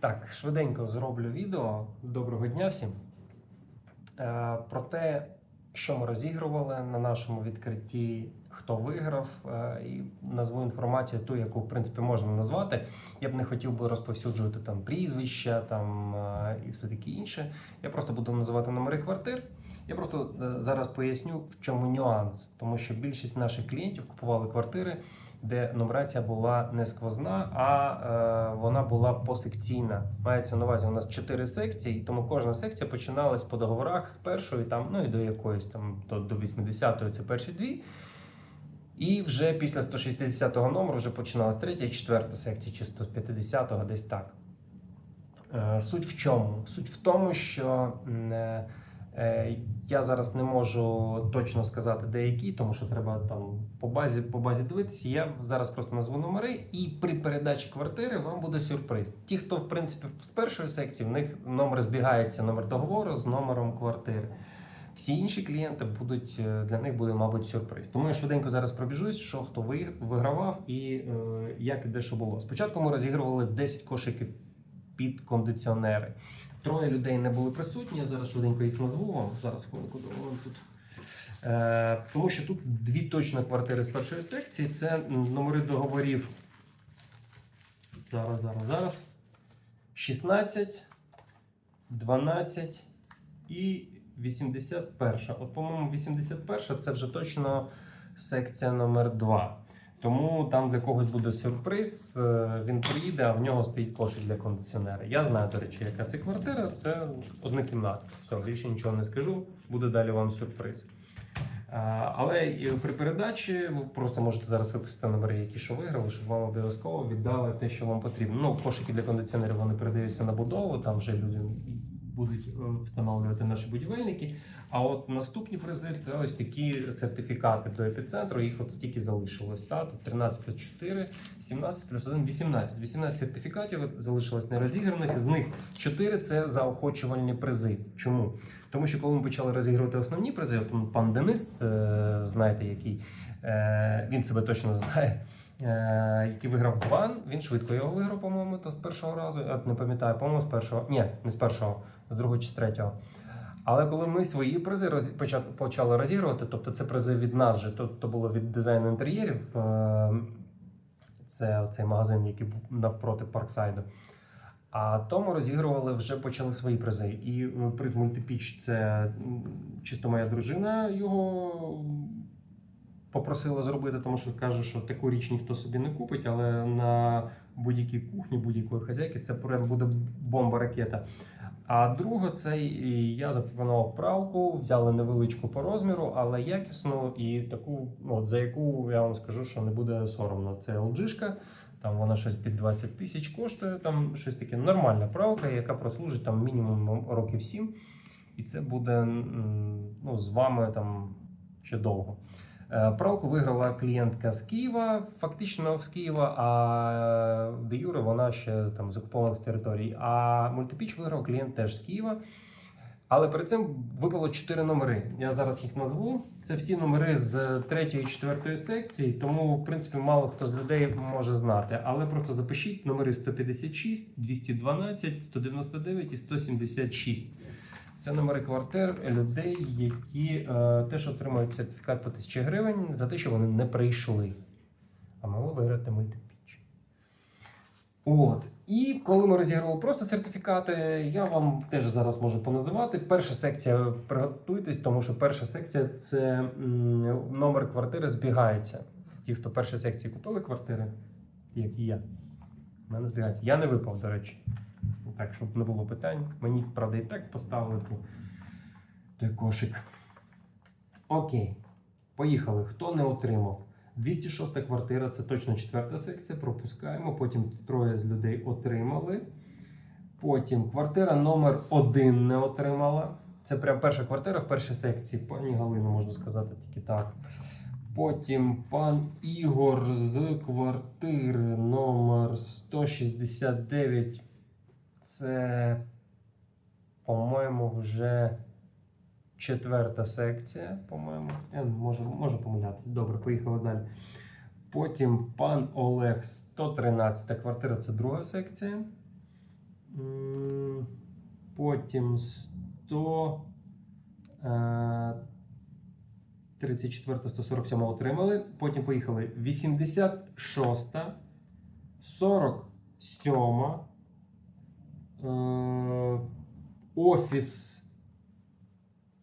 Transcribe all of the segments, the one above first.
Так, швиденько зроблю відео. Доброго дня всім. Е, про те, що ми розігрували на нашому відкритті, хто виграв, е, і назву інформацію, ту, яку в принципі можна назвати. Я б не хотів би розповсюджувати там прізвища там, е, і все таке інше. Я просто буду називати номери квартир. Я просто зараз поясню, в чому нюанс, тому що більшість наших клієнтів купували квартири де нумерація була не сквозна, а е, вона була посекційна. Мається на увазі, у нас чотири секції, тому кожна секція починалась по договорах з першої, там, ну і до якоїсь там до, до 80-ї це перші дві. І вже після 160-го номеру вже починалась третя і четверта секція, чи 150-го, десь так. Е, Суть в чому? Суть в тому, що е, я зараз не можу точно сказати деякі, тому що треба там по базі, по базі дивитися. Я зараз просто назву номери, і при передачі квартири вам буде сюрприз. Ті, хто в принципі з першої секції, в них номер збігається, номер договору з номером квартири. Всі інші клієнти будуть е, для них буде, мабуть, сюрприз. Тому я швиденько зараз пробіжусь, що хто ви- вигравав і е, як і де що було. Спочатку ми розігрували 10 кошиків під кондиціонери. Троє людей не були присутні. Я зараз швиденько їх назву вам. Зараз хвилинку доволі тут. Е, тому що тут дві точно квартири з першої секції. Це номери договорів. Зараз, зараз, зараз. 16, 12 і 81. От, по-моєму, 81 це вже точно секція номер 2. Тому там для когось буде сюрприз. е, Він приїде, а в нього стоїть кошик для кондиціонера. Я знаю, до речі, яка це квартира. Це однокімнатна. Все, більше нічого не скажу. Буде далі вам сюрприз. Але і при передачі ви просто можете зараз виписати номери, які що виграли, щоб вам обов'язково віддали те, що вам потрібно. Ну, кошики для кондиціонерів вони передаються на будову, там вже люди будуть е, встановлювати наші будівельники. А от наступні призи це ось такі сертифікати до епіцентру. Їх от стільки залишилось. Та? Тут 13 плюс 4, 17 плюс 1, 18. 18 сертифікатів залишилось нерозіграних. З них 4 це заохочувальні призи. Чому? Тому що коли ми почали розігрувати основні призи, от пан Денис, е, знаєте, який е, він себе точно знає. Який виграв бан, він швидко його виграв, по-моєму, з першого разу. Я не пам'ятаю, по-моєму, з першого. Ні, не з першого, з другого чи з третього. Але коли ми свої призи роз... почали розігрувати, тобто це призи від нас же, тобто було від дизайну інтер'єрів, е, це цей магазин, який був навпроти Парксайду. А тому розігрували вже почали свої призи. І е, приз мультипіч це чисто моя дружина його попросила зробити, тому що каже, що таку річ ніхто собі не купить, але на будь-якій кухні, будь-якої хазяйки це буде бомба ракета. А друге, це я запропонував правку, взяли невеличку по розміру, але якісну і таку, ну, от за яку я вам скажу, що не буде соромно. Це LG-шка, там вона щось під 20 тисяч коштує, там щось таке нормальна правка, яка прослужить там мінімум років 7. І це буде ну, з вами там ще довго. Е, Пралку виграла клієнтка з Києва, фактично з Києва, а де Юре вона ще там з окупованих територій. А мультипіч виграв клієнт теж з Києва. Але перед цим випало 4 номери. Я зараз їх назву. Це всі номери з 3 і 4 секції, тому, в принципі, мало хто з людей може знати. Але просто запишіть номери 156, 212, 199 і 176. Це номери квартир людей, які е, теж отримують сертифікат по 1000 гривень за те, що вони не прийшли. А могли виграти мультипіч. От. І коли ми розігрували просто сертифікати, я вам теж зараз можу поназивати. Перша секція, приготуйтесь, тому що перша секція це м, номер квартири збігається. Ті, хто в першій секції купили квартири, як і я, в мене збігається. Я не випав, до речі. Так, щоб не було питань. Мені, правда, і так поставили той кошик. Окей. Поїхали. Хто не отримав? 206 квартира це точно четверта секція. Пропускаємо. Потім троє з людей отримали. Потім квартира номер 1 не отримала. Це прям перша квартира в першій секції. Пані Галина, можна сказати, тільки так. Потім пан Ігор з квартири номер 169. Це, по-моєму, вже четверта секція. По-моєму, я можу, можу помилятися. Добре, поїхали далі. Потім пан Олег 113 квартира це друга секція. Потім 100. е, 34, 147 отримали. Потім поїхали 86, 47, е, офіс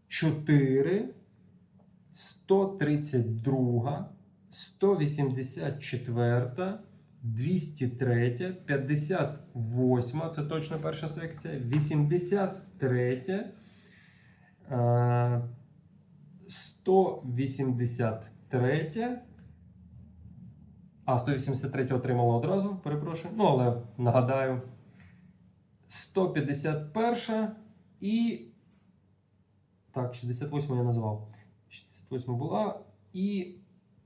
4, 132, 184, 203, 58, це точно перша секція, 83, е, 183. А, 183 отримала одразу, перепрошую. Ну, але нагадаю. 151 і. Так, 68 я назвав. 68 була. І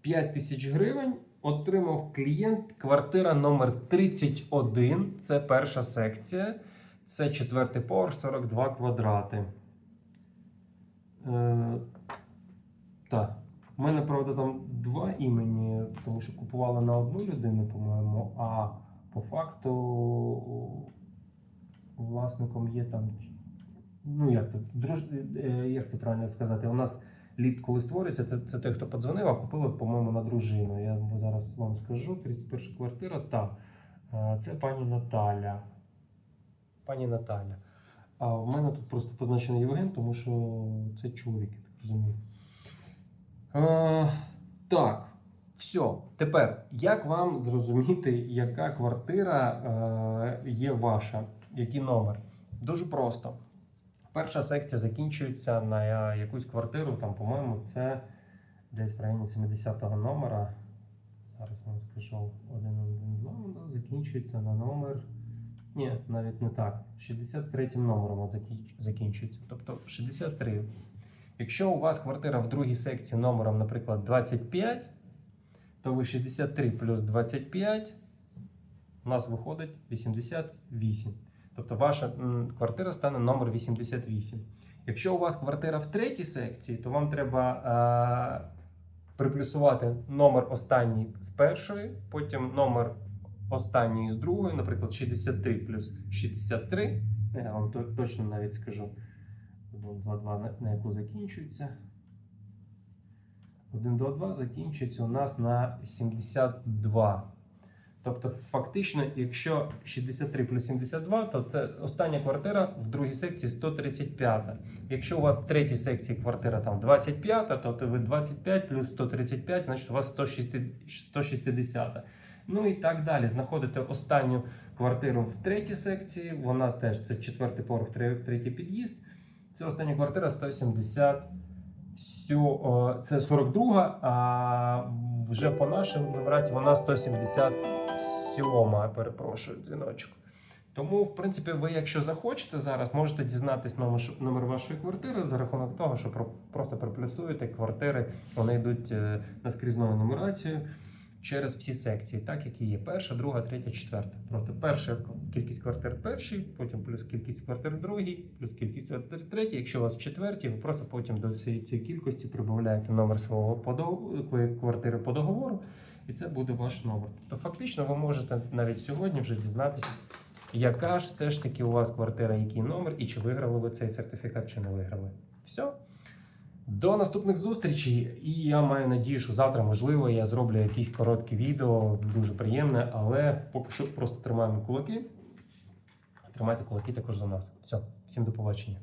5 тисяч гривень отримав клієнт. Квартира номер 31. Це перша секція. Це четвертий поверх, 42 квадрати. Е, так. У мене, правда, там два імені, тому що купували на одну людину, по-моєму, а по факту власником є там. Ну, як тут, друж... е, як це правильно сказати? У нас лід, коли створюється, це, це той, хто подзвонив, а купили, по-моєму, на дружину. Я зараз вам скажу: 31 квартира. Так, Е, це пані Наталя. Пані Наталя. А в мене тут просто позначений Євген, тому що це чоловік, я так розумію. Е, так, все. Тепер, як вам зрозуміти, яка квартира е, є ваша, який номер? Дуже просто. Перша секція закінчується на якусь квартиру, там, по-моєму, це десь в районі 70-го номера. Зараз вам скажу 112, вона закінчується на номер. Ні, навіть не так. 63 номером закінчується. Тобто 63. Якщо у вас квартира в другій секції номером, наприклад, 25, то ви 63 плюс 25, у нас виходить 88. Тобто ваша квартира стане номер 88. Якщо у вас квартира в третій секції, то вам треба е, приплюсувати номер останній з першої, потім номер останній з другої, наприклад, 63 плюс 63. Я вам то- точно навіть скажу. 122 на, на яку закінчується. 122 закінчується у нас на 72. Тобто, фактично, якщо 63 плюс 72, то це остання квартира в другій секції 135. Якщо у вас в третій секції квартира там 25, то ви 25 плюс 135, значить у вас 160. 160. Ну і так далі. Знаходите останню квартиру в третій секції, вона теж це четвертий поверх, третій під'їзд. Це остання квартира 170. Сьо- о, Це 42, а вже по нашим нумерації вона 177, перепрошую, дзвіночок. Тому, в принципі, ви, якщо захочете зараз, можете дізнатись номер, вашої квартири за рахунок того, що про- просто приплюсуєте квартири, вони йдуть е, наскрізною нумерацією через всі секції, так які є: перша, друга, третя, четверта. Просто перша кількість квартир в першій, потім плюс кількість квартир в другій, плюс кількість квартир третій. Якщо у вас в четвертій, ви просто потім до цієї цієї кількості прибавляєте номер свого квартири по договору, і це буде ваш номер. Тобто, фактично, ви можете навіть сьогодні вже дізнатися, яка ж все ж таки у вас квартира, який номер, і чи виграли ви цей сертифікат, чи не виграли. Все. До наступних зустрічей. І я маю надію, що завтра, можливо, я зроблю якісь короткі відео, дуже приємне, але поки що просто тримаємо кулаки. Тримайте кулаки також за нас. Все, всім до побачення.